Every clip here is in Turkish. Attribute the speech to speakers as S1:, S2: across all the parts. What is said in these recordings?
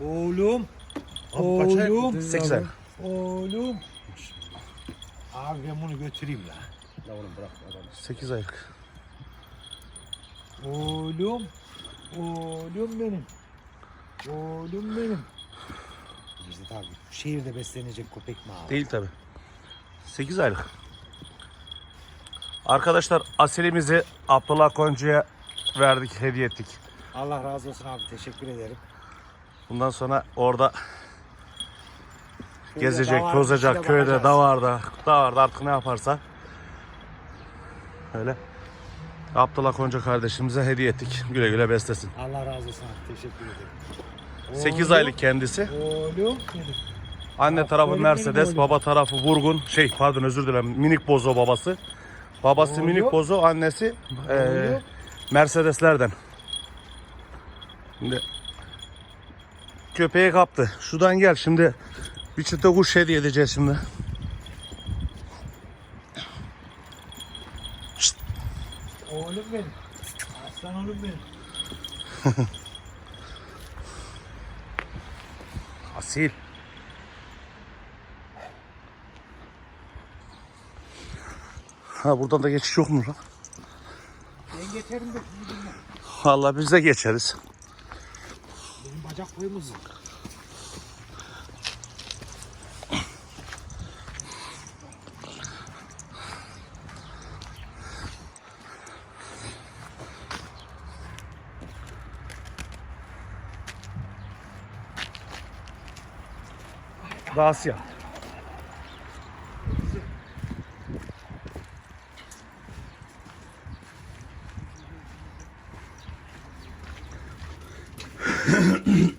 S1: Oğlum.
S2: Abi kaç ay-
S1: Oğlum.
S2: Sekiz ay.
S1: Oğlum. Abi ben bunu götüreyim la.
S2: Yavrum bırak adamı.
S3: 8 aylık.
S1: Oğlum. Oğlum benim. Oğlum benim. Necdet abi şehirde beslenecek köpek mi abi?
S3: Değil tabi. 8 aylık. Arkadaşlar asilimizi Abdullah Koncu'ya verdik, hediye ettik.
S1: Allah razı olsun abi teşekkür ederim.
S3: Bundan sonra orada
S1: Köyde
S3: gezecek,
S1: davar,
S3: tozacak,
S1: işine
S3: köyde, davarda, davarda artık ne yaparsa. Öyle. Abdullah Konca kardeşimize hediye ettik. Güle güle beslesin.
S1: Allah razı olsun teşekkür ederim.
S3: 8
S1: Oğlum,
S3: aylık kendisi.
S1: Benim.
S3: Anne tarafı
S1: Aferin
S3: Mercedes, baba tarafı Vurgun. Şey pardon özür dilerim. Minik Bozo babası. Babası
S1: Oğlum.
S3: Minik Bozo, annesi
S1: Oğlum.
S3: Mercedeslerden. Şimdi köpeği kaptı. Şuradan gel şimdi. Bir çıta kuş hediye edeceğiz şimdi.
S1: Oğlum benim. Aslan oğlum benim.
S3: Asil. Ha buradan da geçiş yok mu lan?
S1: Ben geçerim de.
S3: Vallahi biz de geçeriz.
S1: já fomos.
S3: Basya.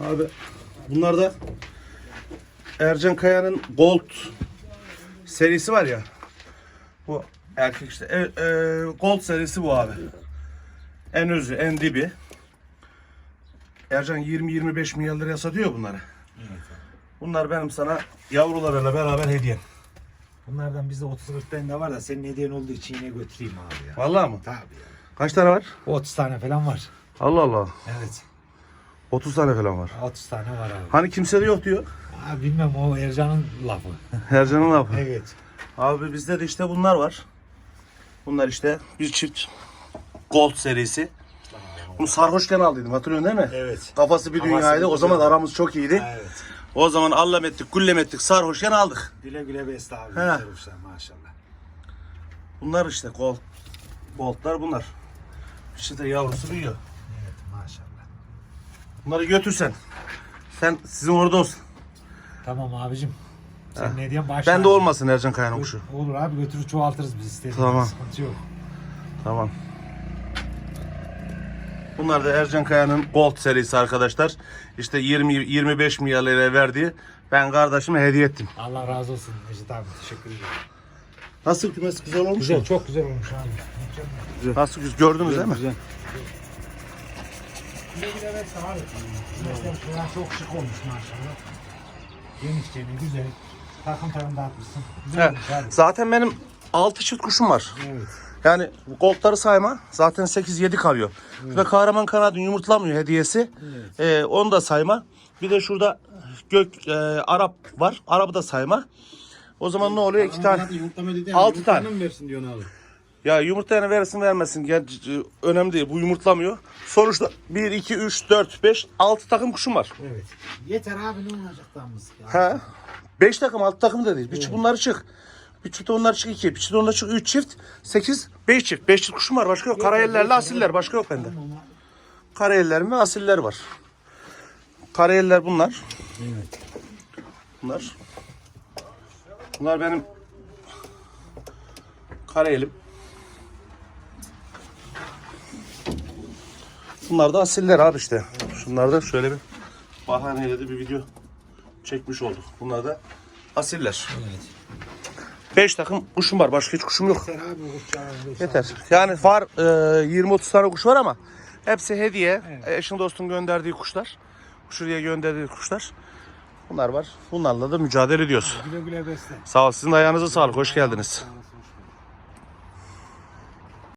S3: Abi bunlar da Ercan Kaya'nın Gold serisi var ya. Bu erkek işte. E, e, Gold serisi bu abi. En özü, en dibi. Ercan 20-25 milyar liraya satıyor bunları. Bunlar benim sana yavrularıyla beraber hediyem.
S1: Bunlardan bizde 30 40 tane de var da senin hediyen olduğu için yine götüreyim abi ya.
S3: Vallahi mı?
S1: Tabii ya.
S3: Kaç tane var?
S1: 30 tane falan var.
S3: Allah Allah.
S1: Evet.
S3: 30 tane falan var.
S1: 30 tane var abi.
S3: Hani kimse de yok diyor.
S1: Abi bilmem o Ercan'ın lafı.
S3: Ercan'ın lafı.
S1: evet.
S3: Abi bizde de işte bunlar var. Bunlar işte bir çift Gold serisi. Bunu sarhoşken aldıydım hatırlıyorsun değil mi?
S1: Evet.
S3: Kafası bir
S1: Kafası
S3: dünyaydı.
S1: bir
S3: O zaman
S1: dünya.
S3: aramız çok iyiydi.
S1: Evet.
S3: O zaman allem ettik, güllem ettik, sarhoşken aldık.
S1: Güle güle besle abi.
S3: He.
S1: Güzel maşallah.
S3: Bunlar işte gold. Goldlar bunlar. İşte de yavrusu büyüyor.
S1: Evet maşallah.
S3: Bunları götürsen. Sen sizin orada olsun.
S1: Tamam abicim. Sen ne diyorsun? Başla.
S3: Ben de olmasın Ercan Kaya'nın kuşu.
S1: Olur abi götürür çoğaltırız biz istediğimiz.
S3: Tamam.
S1: Sıkıntı yok.
S3: Tamam. Bunlar da Ercan Kaya'nın Gold serisi arkadaşlar. İşte 20 25 milyar liraya verdiği ben kardeşime hediye ettim.
S1: Allah razı olsun Necdet abi. Teşekkür ederim.
S3: Nasıl kümes güzel olmuş
S1: Güzel
S3: mu?
S1: çok güzel olmuş abi. Mükemmel.
S3: Nasıl güzel gördünüz değil mi?
S2: Güzel.
S1: Mesela çok şık olmuş maşallah. Geniş geniş güzel. Takım takım dağıtmışsın. Güzel
S3: He,
S1: olmuş abi.
S3: Zaten benim 6 çift kuşum var.
S1: Evet.
S3: Yani goldları sayma. Zaten 8-7 kalıyor. Şurada kahraman kanadın yumurtlamıyor hediyesi. Ee, onu da sayma. Bir de şurada gök e, Arap var. Arap'ı da sayma. O zaman ne oluyor? İki tane. Altı tane.
S2: mı versin diyorsun abi?
S3: Ya yumurta yani versin vermesin. Yani, e, önemli değil. Bu yumurtlamıyor. Sonuçta 1, 2, 3, 4, 5, 6 takım kuşum var.
S1: Evet. Yeter abi ne olacak damız ya.
S3: He. 5 takım 6 takım da değil. Bir çift bunları çık. Bir çift onlar çık 2. Bir çift onlar çık 3 çift. 8, 5 çift. 5 çift kuşum var. Başka yok. Karayellerle asiller. Başka yok bende. Karayellerim ve asiller var. Karayeller bunlar.
S1: Evet.
S3: Bunlar. Bunlar benim karayelim. Bunlar da asiller abi işte. Şunlar da şöyle bir bahaneyle de bir video çekmiş olduk. Bunlar da asiller.
S1: Evet.
S3: 5 takım kuşum var. Başka hiç kuşum yok.
S1: Yeter abi kuşlar.
S3: Yeter. Yani var e, 20-30 tane kuş var ama hepsi hediye. Eşin dostun gönderdiği kuşlar. Şuraya gönderdiği kuşlar. Bunlar var. Bunlarla da mücadele ediyoruz.
S1: Güle güle besle.
S3: Sağ ol. Sizin de ayağınıza sağlık. Hoş geldiniz.